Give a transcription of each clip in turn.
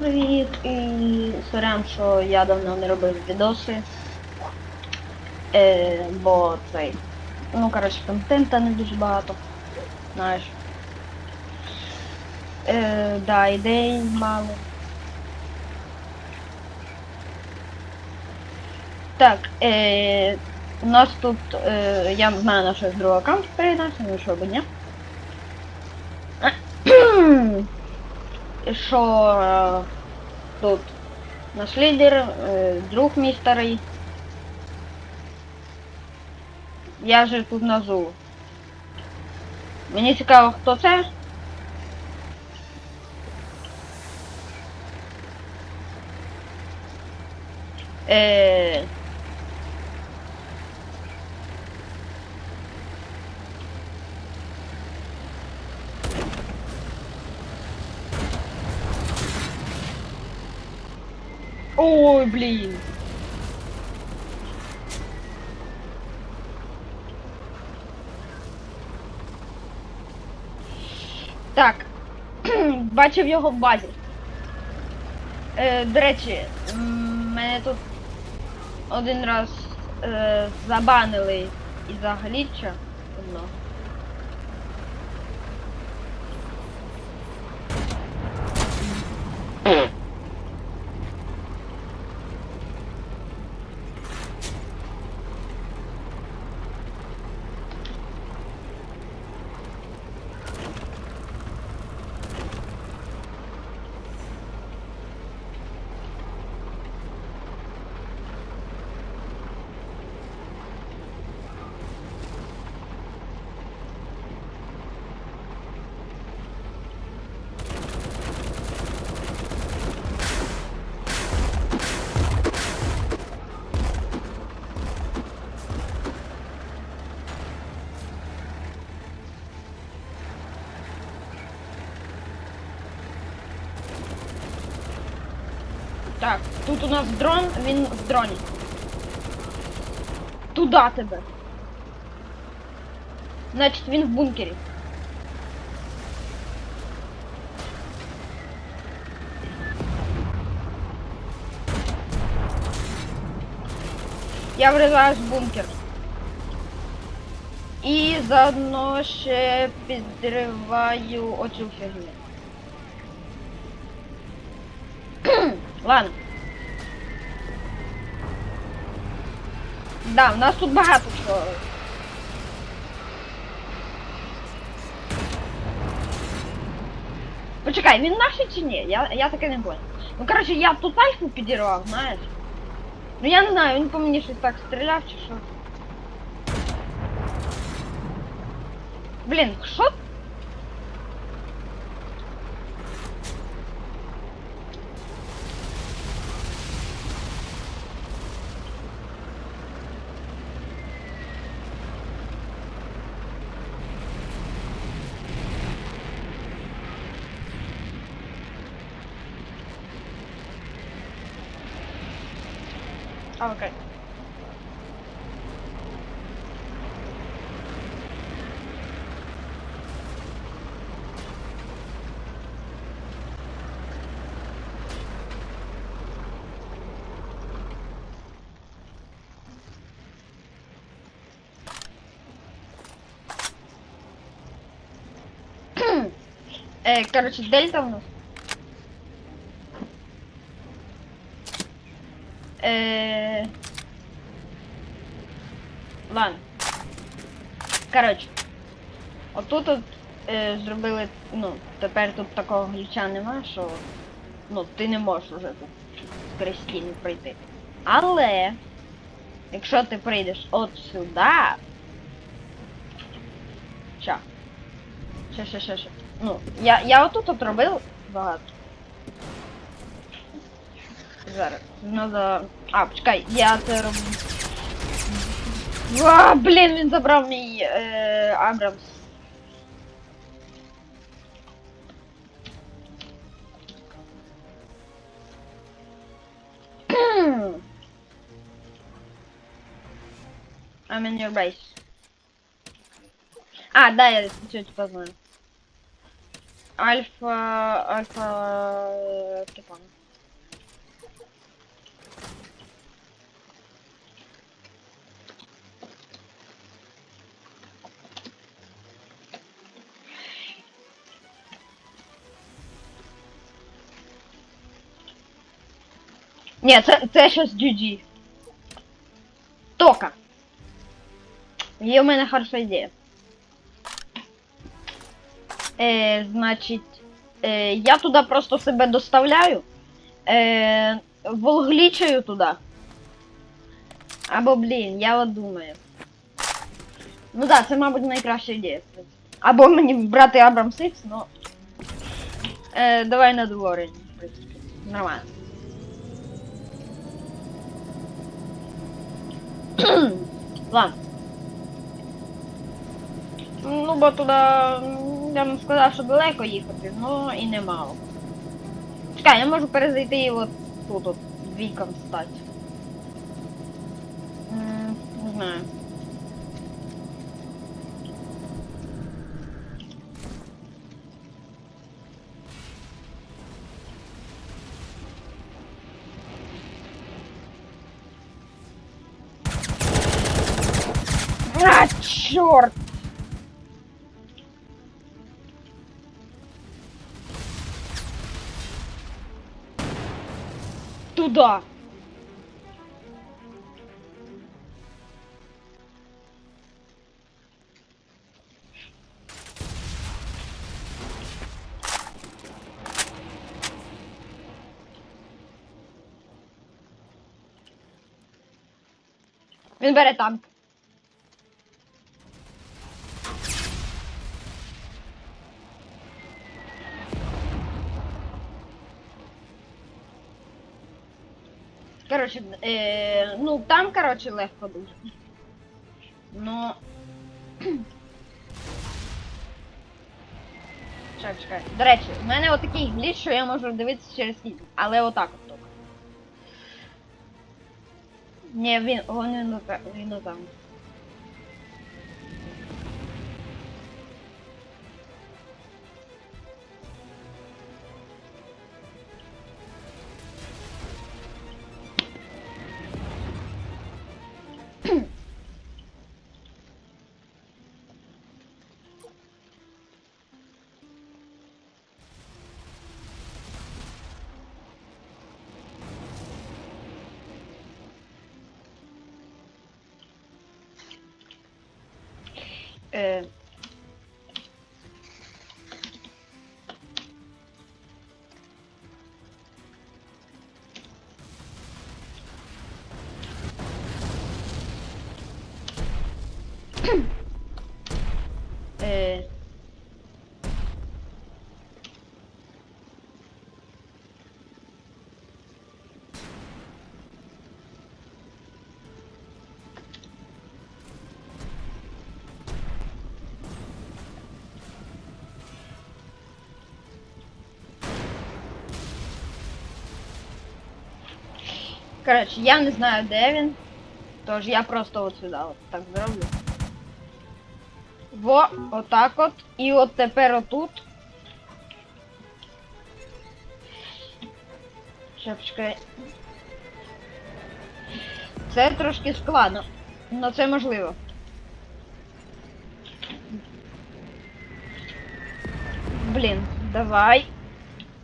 привіт! І сорян, що я давно не робив відоси. Е, бо цей. Ну, коротше, контента не дуже багато. Знаєш. Е, да, ідей мало. Так, е, у нас тут, е, я знаю на що з аккаунту передався, ну що би ні. Що е, тут наш лідер, е, друг мій старий. Я же тут назу. Мені цікаво, хто це. Е, Ой, блін. Так. Бачив його в базі. Е, до речі, мене тут один раз е, забанили із-за глітча. одного. Так, тут у нас дрон, він в дроні. Туда тебе. Значить він в бункері. Я врізаюсь в бункер. І заодно ще підриваю оцю фігню. Ладно. Да, у нас тут багато чого. Почекай, він наший чи ні? Я, я таке не понял. Ну коротше, я тут альфу підірвав, знаєш. Ну я не знаю, він по мені щось так стріляв чи що. Блін, що? Э, короче, дельта у нас. Е... Ладно. Коротше. Отут от е, зробили, ну, тепер тут такого гліча нема, що ну, ти не можеш вже тут крестінь пройти. Але якщо ти прийдеш от сюди. Ща. Ще, ще, ще, ще. Ну, я, я отут от робив багато. Зараз. Надо. А, почекай, я це роблю. А, блін, він забрав мій е, Абрамс. I'm in your base. А, да, я чуть познаю. Альфа. Альфа. Типа. Ні, це, це щось GG. Тока. Є в мене хороша ідея. Е, значить, е, я туди просто себе доставляю. Е, волглічаю туди. Або, блін, я от думаю. Ну так, да, це, мабуть, найкраща ідея. Або мені брати Абрам Сикс, ну. Е, давай на дворі, в принципі. Нормально. Ладно. Ну, бо туди, м, я вам сказав, що далеко їхати, ну і немало. Чекай, я можу перезайти і от тут от віком стати. Не знаю. Туда! Він бере танк. Коротше, е, ну там, коротше, легко дуже. Ну. Чекай, чекай. До речі, в мене отакий гліч, що я можу дивитися через кіт. Але отак от тільки. Ні, він, він, він, він там. Коротше, я не знаю, де він. Тож я просто от сюди от так зроблю. Во, отак от. І от тепер отут. Ща, почекай. Це трошки складно. але це можливо. Блін, давай.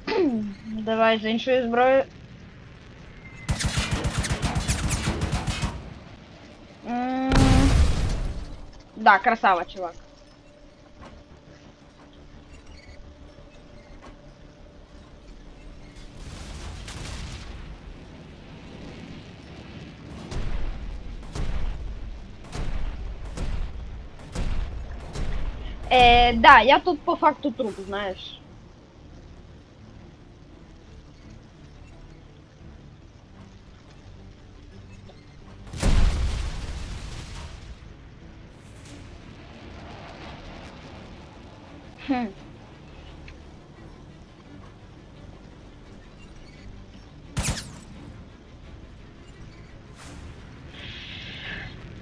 давай з іншою зброєю. Да, красава, чувак. Е, да, я тут по факту труп, знаєш. Хм.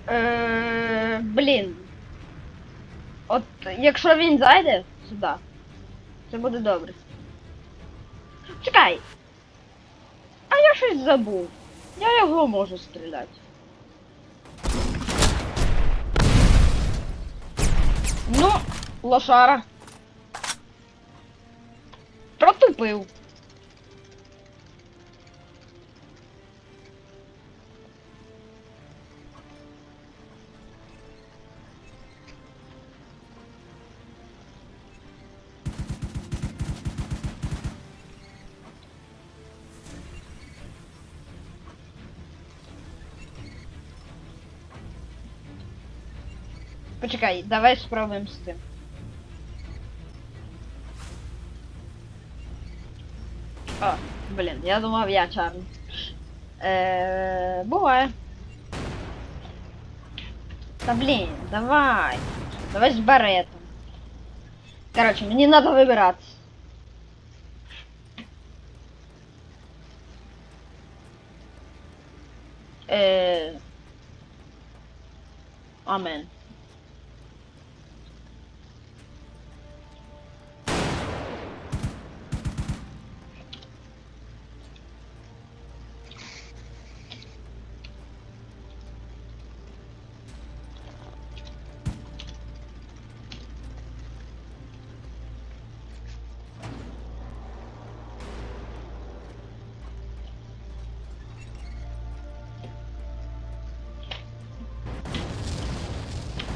Е, блін. От якщо він зайде сюди, Це буде добре. Чекай! А я щось забув. Я його можу стріляти. Ну, лошара. Протупив. Почекай, давай спробуємо з цим. Блін, я думав, я чарний. Е, буває. Та блін, давай. Давай з баретом. Короче, мені надо вибиратися. Е... Амен.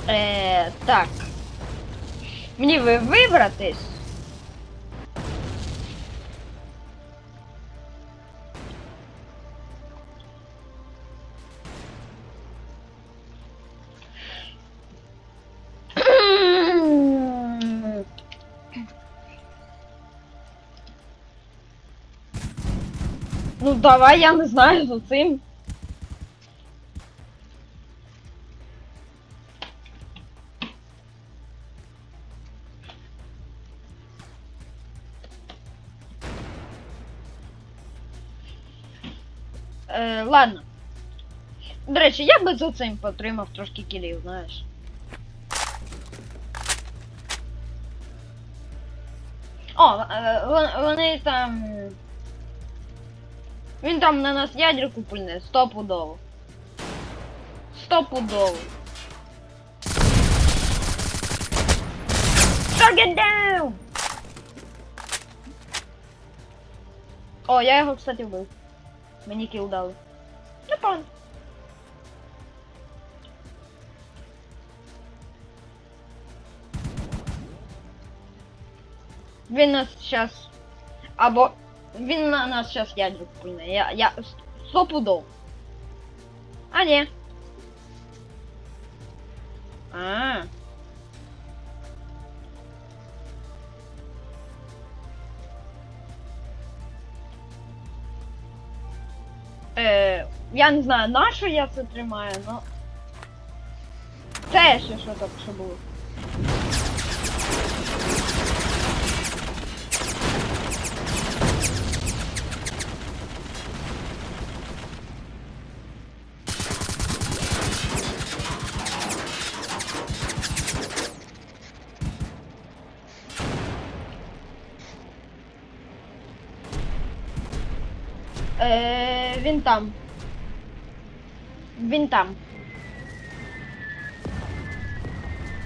Е, так. Мені ви вибратись. Ну давай, я не знаю за цим. До речі, я би за цим потримав трошки кілів, знаєш. О, е, вони там. Він там на нас ядерку пульне, стопудово. Стопудово. Target down! О, я його, кстати, вбив. Мені кіл дали. Непогано. Він нас сейчас... Або... Він на нас сейчас ядерку пульне. Я... Я... Стопудов. А, ні. А. Е, я не знаю, на що я це тримаю, но. Це ще що так що було. Е, він там. Він там.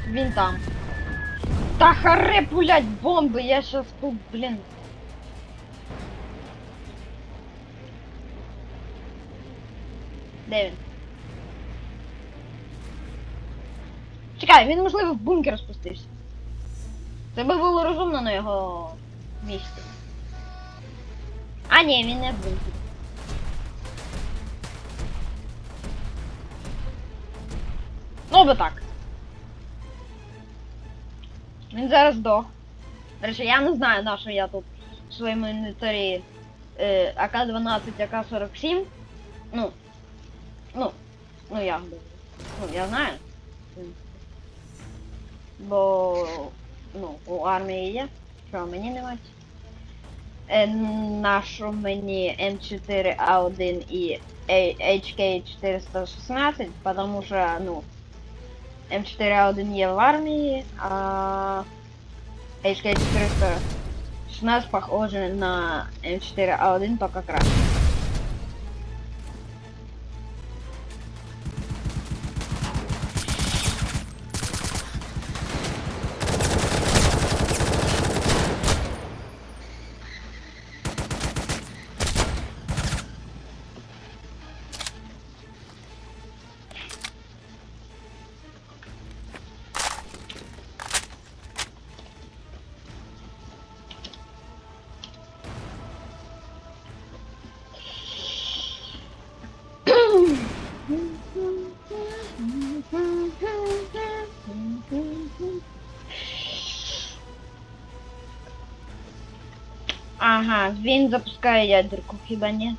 Він там. Та харе пулять бомби, я щас тут, блін. Де він? Чекай, він можливо в бункер спустився. Це би було розумно на його місці. А ні, він не в бункері. Ну би так. Він зараз здох. До речі, я не знаю, на що я тут в своєму інвентарі е, АК-12, АК-47. Ну. Ну. Ну би. Ну, я знаю. Бо. Ну, у армії є. Що мені не мать? Е, нашу мені М4А1 і HK416, потому що, ну, М4А1 є в армії, а HK400 16 похоже на М4А1 только краще. Ага, він запускає ядерку, хіба ні?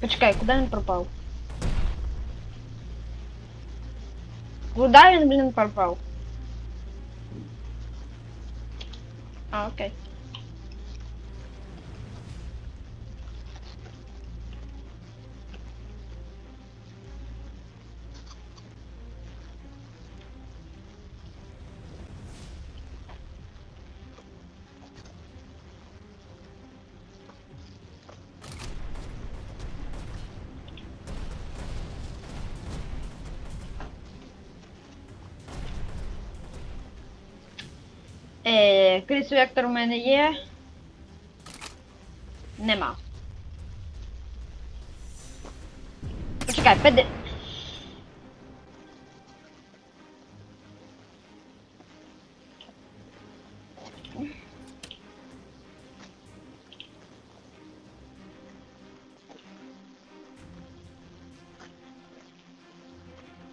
Почекай, куди він пропав? Куди він, блін, пропав? А, окей. Вектор у мене є. Нема. Почекай, педи.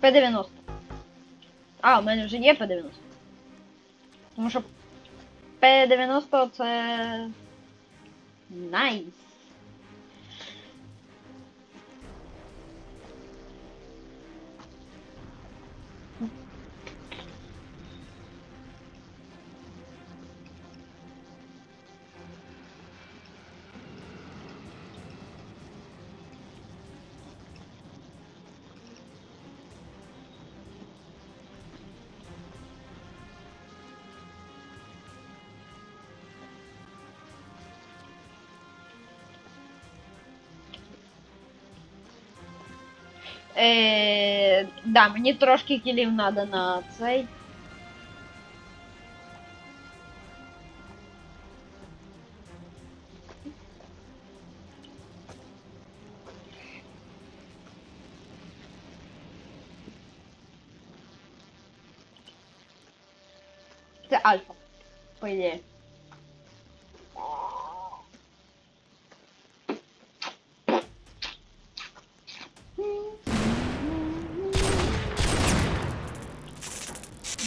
П-90. А, у мене вже є П-90. Тому що П-90 це. Найс. Е, да, мені трошки кілів треба на цей.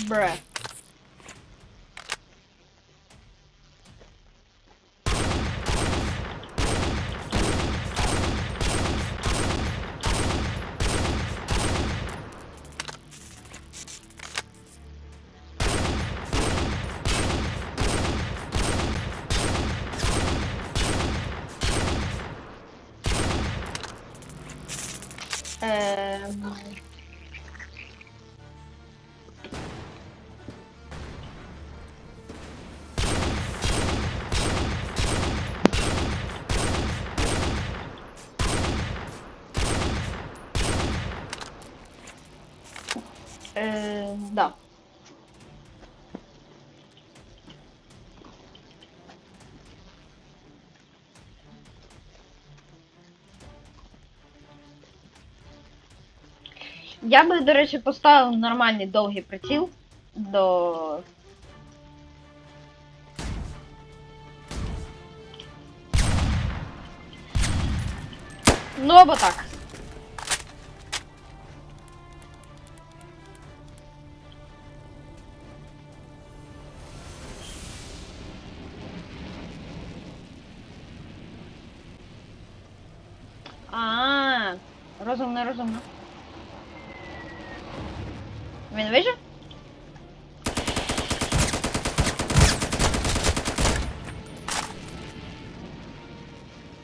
Bruh. Е, да. Я би, до речі, поставив нормальний довгий приціл до. Ну або так. А, розумно, розумно. Він вижив?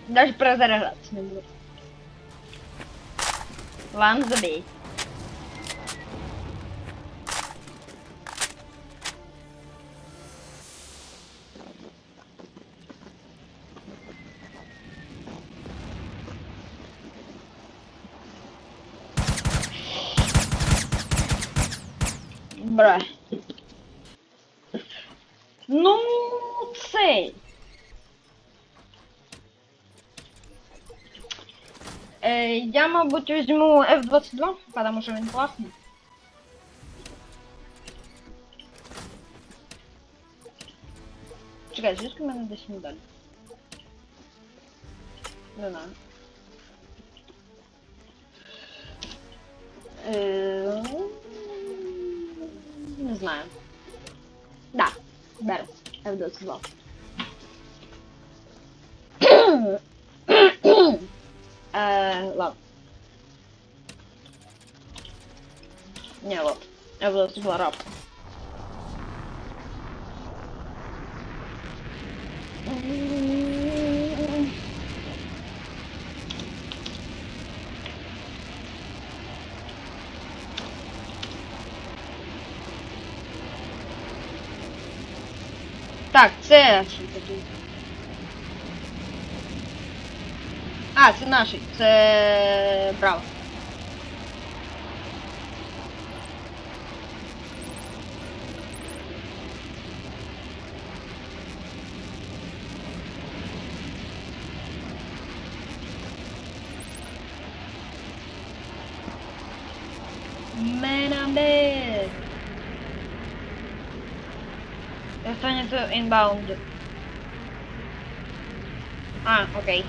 Даже перезаряджатися не буду. Ладно, забей. Я, мабуть, візьму F22, тому що він класний. Чекай, звідки в мене десь медаль? Не знаю. Е, Не знаю. Да, беру. F22. Не, ладно. F22 раб. Так, це що таке? А, це наші, це браво. Inbound. А, окей.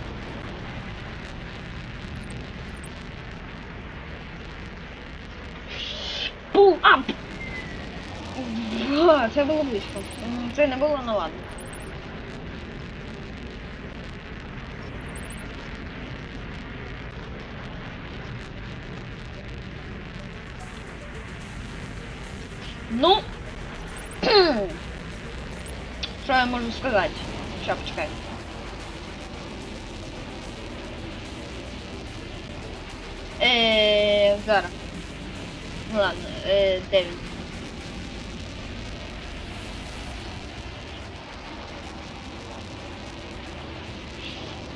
Pull up! Га, Це було близько. М, Це не було, ну ладно. Ну, що я можу сказати? Ща, почекай. Е, зараз. Ну ладно, е, де він?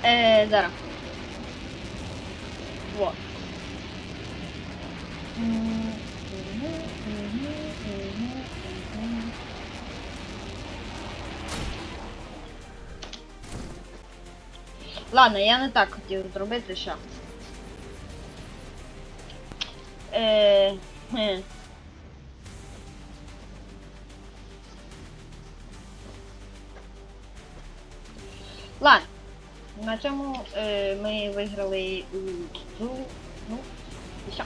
Е, зараз. Ладно, я не так хотів зробити ще. Е, е. Ладно. На цьому е, ми виграли у. Ну, і все.